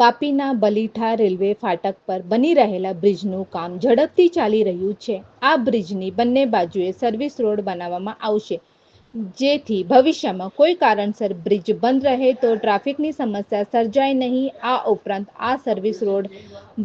વાપીના Balitha railway ફાટક પર બની રહેલા બ્રિજનું કામ ઝડપથી ચાલી રહ્યું છે. આ બ્રિજની બંને બાજુએ સર્વિસ રોડ બનાવવામાં આવશે. જેથી ભવિષ્યમાં કોઈ કારણસર બ્રિજ બંધ રહે તો ટ્રાફિકની સમસ્યા સર્જાય નહીં. આ ઉપરાંત આ સર્વિસ રોડ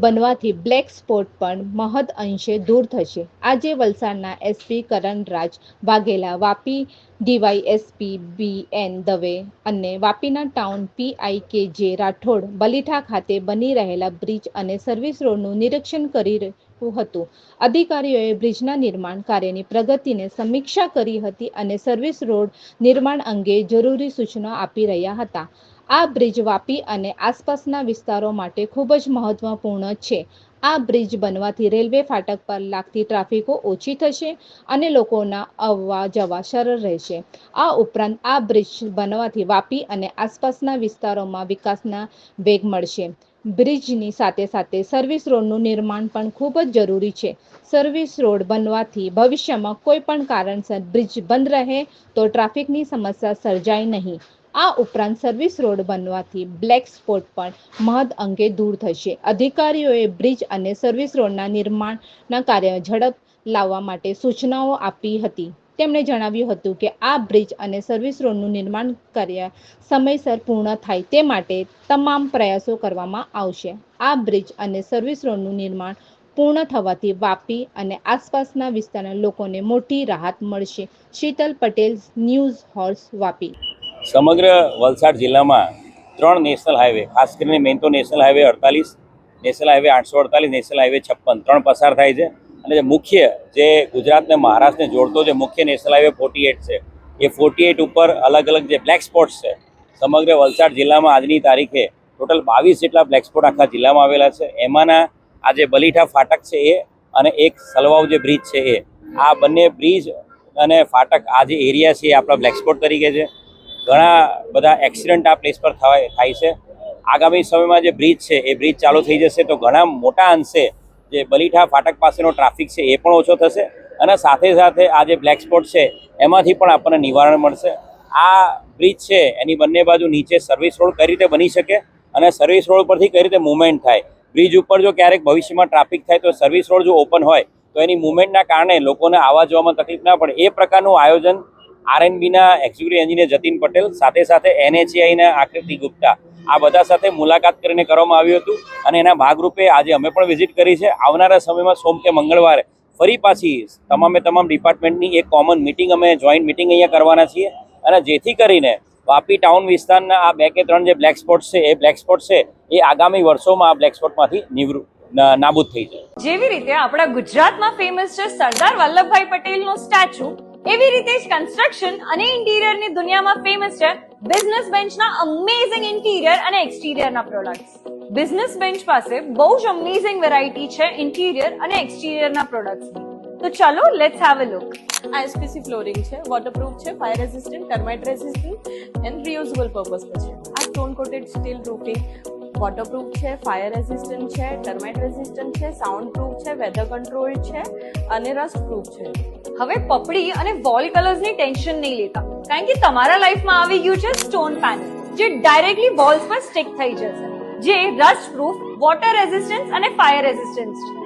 બનવાથી બ્લેક સ્પોટ પણ મહદ અંશે દૂર થશે. આજે વલસાડના SP Karanraj Vaghela Vapi DYSP B N Dave અને વાપીના ટાઉન પીઆઈ જે રાઠોડ બલીઠા ખાતે બની રહેલા બ્રિજ અને સર્વિસ રોડનું નિરીક્ષણ કરી રહ્યું હતું. અધિકારીઓએ બ્રિજના નિર્માણ કાર્યની પ્રગતિને સમીક્ષા કરી હતી અને સર્વિસ રોડ નિર્માણ અંગે જરૂરી સૂચના આપી રહ્યા હતા. આ બ્રિજ વાપી અને આસપાસના વિસ્તારો માટે ખૂબ જ મહત્વપૂર્ણ છે. આ બ્રિજ બનવાથી રેલવે ફાટક પર લાગતી ટ્રાફિકો ઓછી થશે અને લોકોના આવવા જવા સરળ રહેશે. આ ઉપરાંત આ બ્રિજ બનવાથી વાપી અને આસપાસના વિસ્તારોમાં વિકાસના વેગ મળશે. બ્રિજની સાથે સાથે સર્વિસ રોડનું નિર્માણ પણ ખૂબ જ જરૂરી છે. સર્વિસ રોડ બનવાથી ભવિષ્યમાં કોઈ પણ કારણસર બ્રિજ બંધ રહે તો ટ્રાફિકની સમસ્યા સર્જાય નહીં. આ ઉપરાંત સર્વિસ રોડ બનવાથી બ્લેક સ્પોટ પણ મહદ અંગે દૂર થશે. અધિકારીઓએ બ્રિજ અને સર્વિસ રોડના નિર્માણના કાર્ય ઝડપ લાવવા માટે સૂચનાઓ આપી હતી. તેમણે જણાવ્યું હતું કે આ બ્રિજ અને સર્વિસ રોડનું નિર્માણ કાર્ય સમયસર પૂર્ણ થાય તે માટે તમામ પ્રયાસો કરવામાં આવશે. આ બ્રિજ અને સર્વિસ રોડનું નિર્માણ પૂર્ણ થવાથી વાપી અને આસપાસના વિસ્તારના લોકોને મોટી રાહત મળશે. Sheetal Patel, news horse Vapi. સમગ્ર વલસાડ જિલ્લામાં ત્રણ નેશનલ હાઈવે, ખાસ કરીને મેઇન તો નેશનલ હાઈવે અડતાલીસ, નેશનલ હાઈવે આઠસો અડતાલીસ, નેશનલ હાઈવે છપ્પન, ત્રણ પસાર થાય છે. અને જે મુખ્ય જે ગુજરાતને મહારાષ્ટ્રને જોડતો જે મુખ્ય નેશનલ હાઈવે ફોર્ટી એટ છે, એ ફોર્ટી એટ ઉપર અલગ અલગ જે બ્લેક સ્પોટ્સ છે, સમગ્ર વલસાડ જિલ્લામાં આજની તારીખે ટોટલ બાવીસ જેટલા બ્લેક સ્પોટ આખા જિલ્લામાં આવેલા છે. એમાંના આ જે બલીઠા ફાટક છે એ અને એક સલવાવ જે બ્રિજ છે એ, આ બંને બ્રિજ અને ફાટક આ જે એરિયા છે એ આપણા બ્લેક સ્પોટ તરીકે છે. ઘણા બધા એક્સિડન્ટ આ પ્લેસ પર થવાય, થાય છે. આગામી સમયમાં જે બ્રિજ છે, એ બ્રિજ ચાલુ થઈ જશે તો ઘણા મોટા અંશે જે બલીઠા ફાટક પાસેનો ટ્રાફિક છે, એ પણ ઓછો થશે. અને સાથે સાથે આ જે બ્લેક સ્પોટ છે, એમાંથી પણ આપણને નિવારણ મળશે. આ બ્રિજ છે, એની બંને બાજુ નીચે સર્વિસ રોડ કઈ રીતે બની શકે અને સર્વિસ રોડ પરથી કઈ રીતે મુવમેન્ટ થાય? બ્રિજ ઉપર જો ક્યારેક ભવિષ્યમાં ટ્રાફિક થાય તો સર્વિસ રોડ જો ઓપન હોય, તો એની મુવમેન્ટના કારણે લોકોને આવવા જવામાં તકલીફ ના પડે. એ પ્રકારનું આયોજન આરએનબીના એક્ઝિક્યુટિવ એન્જિનિયર જતીન પટેલ, સાથે સાથે એનએચએઆઈના આકૃતિ ગુપ્તા. આ બધા સાથે મુલાકાત કરીને કરવામાં આવ્યું હતું અને એના ભાગરૂપે આજે અમે પણ વિઝિટ કરી છે. આવનારા સમયમાં સોમ કે મંગળવારે ફરી પાછી તમામે તમામ ડિપાર્ટમેન્ટની એક કોમન મિટિંગ અમે જોઈન્ટ મિટિંગ અહીંયા કરવાના છીએ અને જેથી કરીને વાપી ટાઉન વિસ્તારના આ બે કે ત્રણ જે બ્લેક સ્પોટ છે, એ બ્લેક સ્પોટ છે, એ આગામી વર્ષોમાં આ બ્લેક સ્પોટમાંથી નિવૃત્ત નાબૂદ થઈ જાય જેવી રીતે આપણા ગુજરાતમાં ફેમસ છે સરદાર વલ્લભભાઈ પટેલનો સ્ટેચ્યુ એવી રીતે જ કન્સ્ટ્રક્શન અને ઇન્ટિરિયરની દુનિયામાં ફેમસ છે બિઝનેસ બેન્ચના અમેઝિંગ ઇન્ટિરિયર અને એક્સટિરિયરના પ્રોડક્ટ્સ બિઝનેસ બેન્ચ પાસે બહુ જ અમેઝિંગ વેરાયટી છે ઇન્ટિરિયર અને એક્સટિરિયરના પ્રોડક્ટ્સની તો ચલો લેટ્સ હેવ અ લુક આ ફ્લોરિંગ છે વોટરપ્રૂફ છે fire resistant termite resistant and reusable purpose પર છે. આ stone coated steel roofing waterproof છે ફાયર રેઝિસ્ટન્ટ છે ટર્માઇટ રેઝિસ્ટન્ટ છે સાઉન્ડ પ્રૂફ છે વેધર કંટ્રોલ છે, અને રસ્ટ પ્રૂફ છે. હવે પપડી અને વોલ કલર્સની ટેન્શન નહીં લેતા. કારણ કે તમારા લાઈફમાં આવી ગયું છે સ્ટોન પેનલ જે ડાયરેક્ટલી વોલ્સ પર સ્ટિક થઈ જશે, જે રસ્ટ પ્રૂફ વોટર રેઝિસ્ટન્સ અને ફાયર રેઝિસ્ટન્સ છે.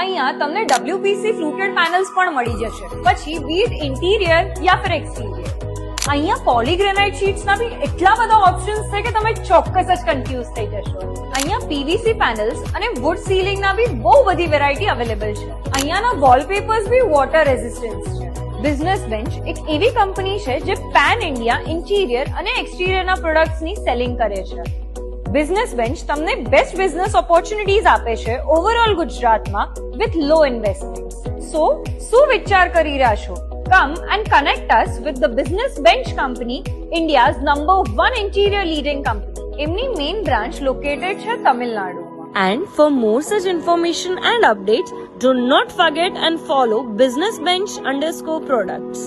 અહીંયા તમને ડબ્લ્યુપીસી ફ્લુટેડ પેનલ્સ પણ મળી જશે. પછી બીટ ઇન્ટિરિયર યા ફિર એક્સટિરિયર અહીંયા પોલીગ્રેનાઇટ શીટ્સના બી એટલા બધા ઓપ્શન્સ છે કે તમે ચોક્કસ જ કન્ફ્યુઝ થઈ જશો. અહીંયા પીવીસી પેનલ્સ અને વુડ સીલિંગના બી બહુ બધી વેરાયટી અવેલેબલ છે. અહીંયાના વોલપેપર્સ બી વોટર રેઝિસ્ટન્સ છે. બિઝનેસ બેન્ચ એક એવી કંપની છે જે પેન ઇન્ડિયા ઇન્ટિરિયર અને એક્સટિરિયરના પ્રોડક્ટ્સની સેલિંગ કરે છે. બિઝનેસ બેન્ચ તમને બેસ્ટ બિઝનેસ ઓપોર્ચ્યુનિટીઝ આપે છે ઓવરઓલ ગુજરાતમાં વિથ લો ઇન્વેસ્ટમેન્ટ સો શું વિચાર કરી રહ્યા છો? come and connect us with the Business Bench Company, India's number one interior leading company. Imni main branch located here, Tamil Nadu. And for more such information and updates, do not forget and follow Business Bench underscore products.